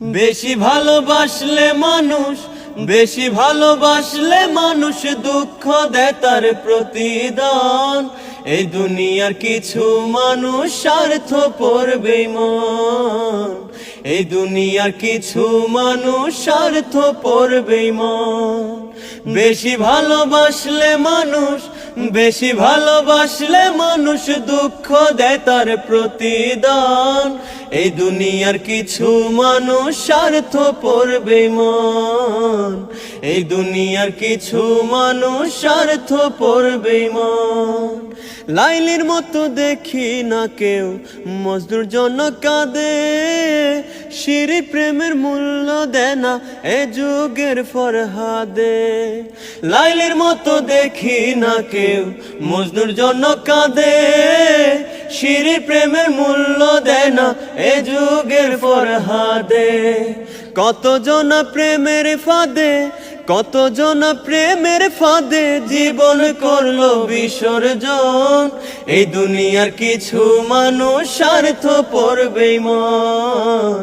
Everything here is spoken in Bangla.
বেশি ভালোবাসলে মানুষ, বেশি ভালোবাসলে মানুষ দুঃখ দেয় তার প্রতিদান। এই দুনিয়ার কিছু মানুষ স্বার্থ পড়বে মন। এই দুনিয়ার কিছু মানুষ স্বার্থ পড়বে মন। বেশি ভালোবাসলে মানুষ বেশি ভালোবাসলে মানুষ দুঃখ দেয় তার প্রতিদান। এই দুনিয়ার কিছু মানুষ স্বার্থ পড়বে মন। এই দুনিয়ার কিছু মানুষ স্বার্থ পড়বে মন। লাইলির মতো দেখি না কেউ মজদুর জন্য কাঁদে। শিরি প্রেমের মূল্য দেয় না, এ যুগের ফরহাদে। লাইলের মতো দেখি না কেউ মজদুর জন্য কাঁদে। শিরি প্রেমের মূল্য দেয় না, এ যুগের ফরহাদে। কতজন প্রেমের ফাঁদে, কতজন প্রেমের ফাঁদে জীবন করল বিসর্জন। এই দুনিয়ার কিছু মানুষ স্বার্থ পড়বে মন।